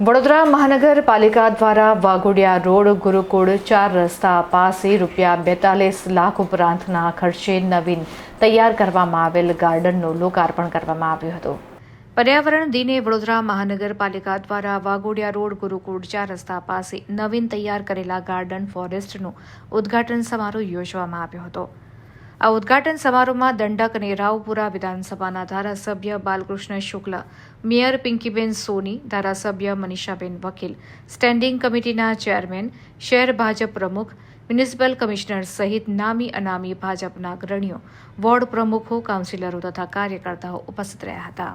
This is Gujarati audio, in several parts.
વડોદરા મહાનગરપાલિકા દ્વારા વાઘોડિયા રોડ, ગુરુકુળ ચાર રસ્તા પાસે રૂપિયા બેતાલીસ લાખ ઉપરાંતના ખર્ચે નવીન તૈયાર કરવામાં આવેલ ગાર્ડનનું લોકાર્પણ કરવામાં આવ્યું હતું. પર્યાવરણ દિને વડોદરા મહાનગરપાલિકા દ્વારા વાઘોડિયા રોડ, ગુરુકુળ ચાર રસ્તા પાસે નવીન તૈયાર કરેલા ગાર્ડન ફોરેસ્ટનું ઉદ્ઘાટન સમારોહ યોજવામાં આવ્યો હતો. આ ઉદ્ઘાટન સમારોહમાં દંડક અને રાવપુરા વિધાનસભાના ધારાસભ્ય બાલકૃષ્ણ શુક્લ, મેયર પિંકીબેન સોની, ધારાસભ્ય મનીષાબેન વકીલ, સ્ટેન્ડિંગ કમિટીના ચેરમેન, શહેર ભાજપ પ્રમુખ, મ્યુનિસિપલ કમિશનર સહિત નામી અનામી ભાજપના અગ્રણીઓ, વોર્ડ પ્રમુખો, કાઉન્સિલરો તથા કાર્યકર્તાઓ ઉપસ્થિત રહ્યા હતા.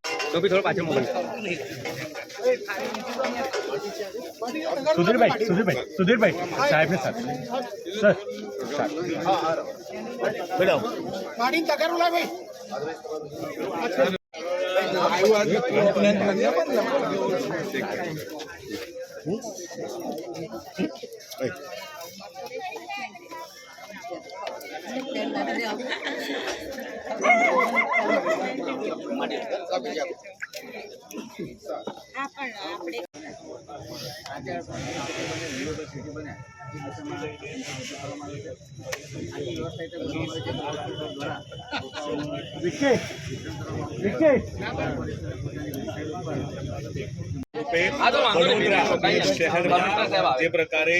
તો બી થોડો પાછળ મોકલજો સુધીરભાઈ સુધીરભાઈ સુધીરભાઈ સાહેબને સાથે. સર પાણી તગારું લાવ ભાઈ. શહેરમાં જે પ્રકારે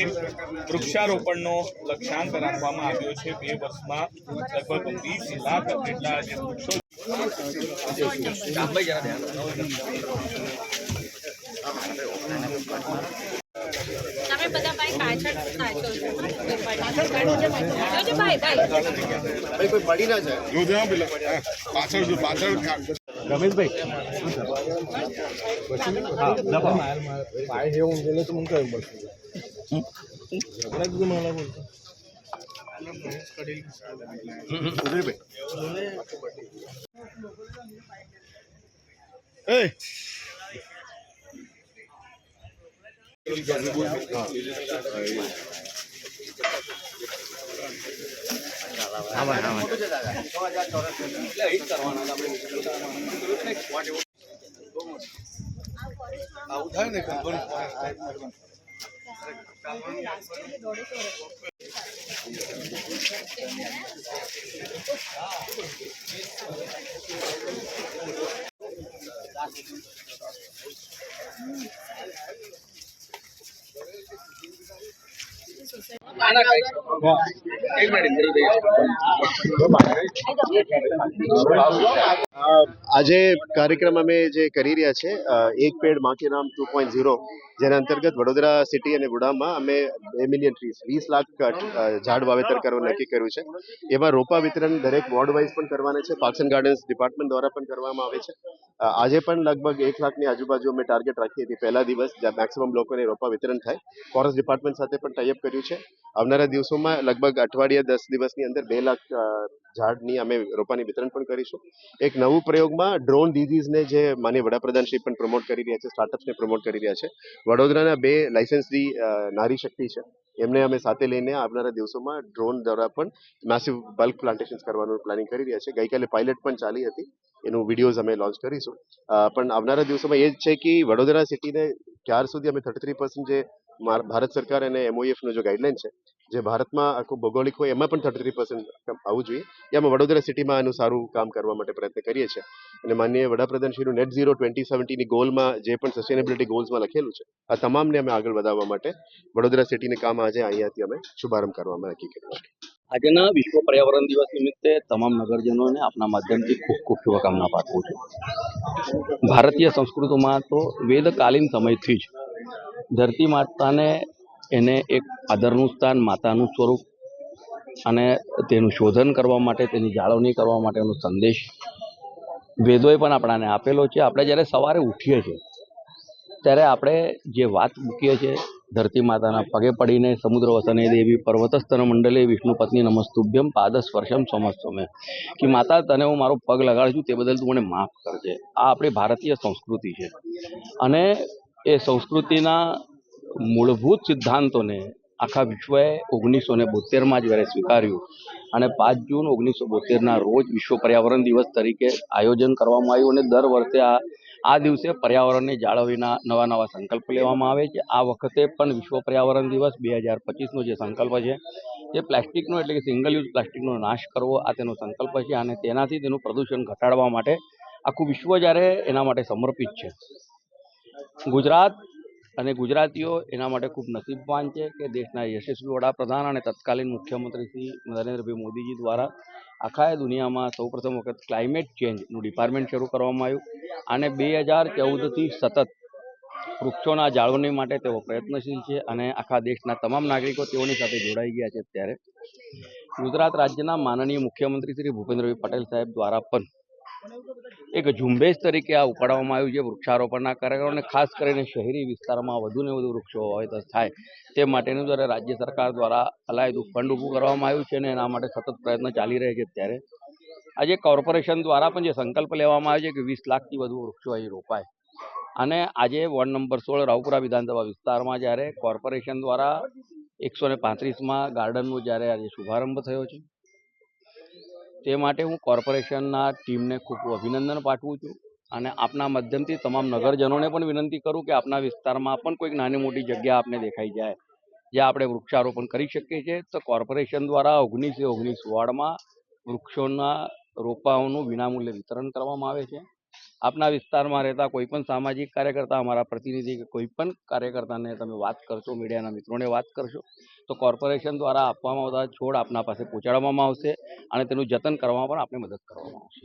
વૃક્ષારોપણનો લક્ષ્યાંક રાખવામાં આવ્યો છે, બે વર્ષમાં લગભગ વીસ લાખ જેટલા જે વૃક્ષો તમે બધા ભાઈ પાછળ નાચો છો. જોજો ભાઈ ભાઈ રમેશભાઈ હા દબાવો આ આજે કાર્યક્રમ અમે જે કરી રહ્યા છે એક પેડ માકી નામ ટુ પોઈન્ટ ઝીરો, જેના અંતર્ગત વડોદરા સિટી અને ગુડામાં અમે બે મિલિયન ટ્રીસ વીસ લાખ ઝાડ વાવેતર કરવાનું નક્કી કર્યું છે. એમાં રોપા વિતરણ દરેક વોર્ડ વાઇઝ પણ કરવાના છે, પાર્ક્સ એન્ડ ગાર્ડન્સ ડિપાર્ટમેન્ટ દ્વારા પણ કરવામાં આવે છે. આજે પણ લગભગ એક લાખની આજુબાજુ અમે ટાર્ગેટ રાખી હતી, પહેલા દિવસ જ્યાં મેક્સિમમ લોકોને રોપા વિતરણ થાય, ફોરેસ્ટ ડિપાર્ટમેન્ટ સાથે પણ ટાઈઅપ કર્યું છે. આવનારા દિવસોમાં લગભગ અઠવાડિયા દસ દિવસની અંદર બે લાખ ઝાડની અમે રોપાની વિતરણ પણ કરીશું. એક નવું પ્રયોગમાં ડ્રોન ડિઝીઝને જે માન્ય વડાપ્રધાન શ્રી પણ પ્રમોટ કરી રહ્યા છે સ્ટાર્ટઅપ્સને પ્રમોટ કરી રહ્યા છે. વડોદરાના બે લાયસન્સી નારી શક્તિ છે. એમને અમે સાથે લઈને આવનારા દિવસોમાં ડ્રોન દ્વારા પણ માસિવ બલ્ક પ્લાન્ટેશન કરવાનું પ્લાનિંગ કરી રહ્યા છે. ગઈકાલે પાયલટ પણ ચાલી હતી. એનું વિડીયોઝ અમે લોન્ચ કરીશું. પણ આવનારા દિવસોમાં એ જ છે કે વડોદરા સિટીને ક્યાર સુધી અમે થર્ટી થ્રી પર્સન્ટ જે ભારત સરકાર અને એમઓએફનો જે ગાઈડલાઈન છે જે ભારતમાં આખું ભૌગોલિક હોય, એમાં પણ થર્ટી થ્રી પર્સન્ટ આવવું જોઈએ. એમાં વડોદરા સિટીમાં આનું સારું કામ કરવા માટે પ્રયત્ન કરીએ છીએ. અને માનનીય વડાપ્રધાન શ્રીનું નેટ ઝીરો ટ્વેન્ટી સેવન્ટીની ગોલમાં જે પણ સસ્ટેનેબિલિટી ગોલ્સમાં લખેલું છે, આ તમામને અમે આગળ વધારવા માટે વડોદરા સિટીને કામ આજે અહીંયાથી અમે શુભારંભ કરવામાં નક્કી કર્યું છે. આજના વિશ્વ પર્યાવરણ દિવસ નિમિત્તે તમામ નગરજનોને આપના માધ્યમથી ખૂબ ખૂબ શુભકામના પાઠવું છું. ભારતીય સંસ્કૃતિમાં તો વેદકાલીન સમયથી જ ધરતી માતાને એને એક આદરનું સ્થાન, માતાનું સ્વરૂપ અને તેનું શોધન કરવા માટે, તેની જાળવણી કરવા માટેનો સંદેશ વેદોએ પણ આપણાને આપેલો છે. આપણે જ્યારે સવારે ઉઠીએ છીએ, ત્યારે આપણે જે વાત મૂકીએ છીએ, ધરતી માતાના પગે પડીને સમુદ્ર વસને દેવી, પર્વતસ્તન મંડલે, વિષ્ણુ પત્ની નમસ્તુભ્યમ, પાદસ્પર્શમ સમસ્તમે, કે માતા, તને હું મારો પગ લગાડું છું, તે બદલ તું મને માફ કરજે. આ આપણી ભારતીય સંસ્કૃતિ છે. અને એ સંસ્કૃતિના મૂળભૂત સિદ્ધાંતોને આખા વિશ્વએ ઓગણીસો ને બોતેરમાં જ્યારે સ્વીકાર્યું અને પાંચ જૂન ઓગણીસો બોતેરના રોજ વિશ્વ પર્યાવરણ દિવસ તરીકે આયોજન કરવામાં આવ્યું અને દર વર્ષે આ આ દિવસે પર્યાવરણને જાળવીના નવા નવા સંકલ્પ લેવામાં આવે છે. આ વખતે પણ વિશ્વ પર્યાવરણ દિવસ બે હજાર પચીસનો જે સંકલ્પ છે તે પ્લાસ્ટિકનો એટલે કે સિંગલ યુઝ પ્લાસ્ટિકનો નાશ કરવો આ તેનો સંકલ્પ છે અને તેનાથી તેનું પ્રદૂષણ ઘટાડવા માટે આખું વિશ્વ જ્યારે એના માટે સમર્પિત છે. ગુજરાત અને ગુજરાતીઓ એના માટે ખૂબ નસીબવાન છે કે દેશના યશસ્વી વડાપ્રધાન અને તત્કાલીન મુખ્યમંત્રી શ્રી નરેન્દ્રભાઈ મોદીજી દ્વારા આખા દુનિયામાં સૌપ્રથમ વખત ક્લાઇમેટ ચેન્જનું ડિપાર્ટમેન્ટ શરૂ કરવામાં આવ્યું. અને બે હજાર ચૌદથી સતત વૃક્ષોના જાળવણી માટે તેઓ પ્રયત્નશીલ છે અને આખા દેશના તમામ નાગરિકો તેઓની સાથે જોડાઈ ગયા છે ત્યારે ગુજરાત રાજ્યના માનનીય મુખ્યમંત્રી શ્રી ભૂપેન્દ્રભાઈ પટેલ સાહેબ દ્વારા પણ એક ઝુંબેશ તરીકે આ ઉપાડવામાં આવ્યું છે વૃક્ષારોપણના કાર્યક્રમ અને ખાસ કરીને શહેરી વિસ્તારમાં વધુને વધુ વૃક્ષો વાવેતર થાય. તે માટેનું જ્યારે રાજ્ય સરકાર દ્વારા અલાયદું ફંડ ઊભું કરવામાં આવ્યું છે અને એના માટે સતત પ્રયત્ન ચાલી રહ્યા છે ત્યારે, આજે કોર્પોરેશન દ્વારા પણ જે સંકલ્પ લેવામાં આવ્યો છે કે વીસ લાખથી વધુ વૃક્ષો અહીં રોપાય. અને આજે વોર્ડ નંબર સોળ રાવપુરા વિધાનસભા વિસ્તારમાં જ્યારે કોર્પોરેશન દ્વારા એકસો ને પાંત્રીસમાં ગાર્ડનનો જ્યારે આજે શુભારંભ થયો છે. તે માટે હું કોર્પોરેશનના ટીમને ખૂબ અભિનંદન પાઠવું છું અને આપના માધ્યમથી તમામ નગરજનોને પણ વિનંતી કરું કે આપના વિસ્તારમાં પણ કોઈક નાની મોટી જગ્યા આપને દેખાઈ જાય. જ્યાં આપણે વૃક્ષારોપણ કરી શકીએ છીએ, તો કોર્પોરેશન દ્વારા ઓગણીસે ઓગણીસ વોર્ડમાં વૃક્ષોના રોપાઓનું વિનામૂલ્યે વિતરણ કરવામાં આવે છે. આપના વિસ્તારમાં રહેતા કોઈ પણ સામાજિક કાર્યકર્તા, અમારા પ્રતિનિધિ કે કોઈ પણ કાર્યકર્તાને તમે વાત કરશો, મીડિયાના મિત્રોને વાત કરશો, તો કોર્પોરેશન દ્વારા આપવામાં આવતા છોડ આપના પાસે પહોંચાડવામાં આવશે અને તેનું જતન કરવામાં પણ આપને મદદ કરવામાં આવશે.